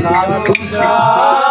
Saludos.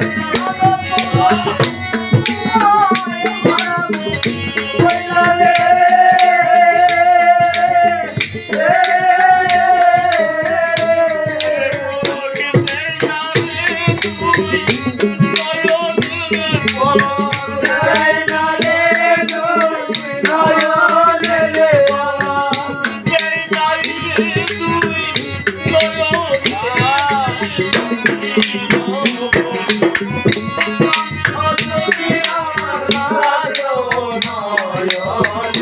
Thank you. Hare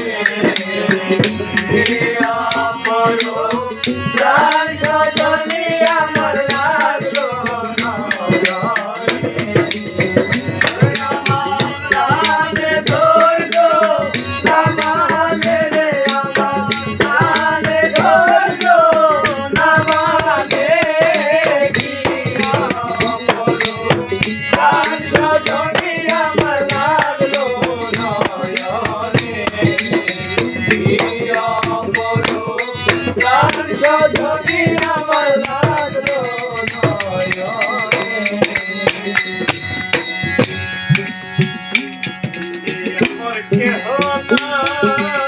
Oh,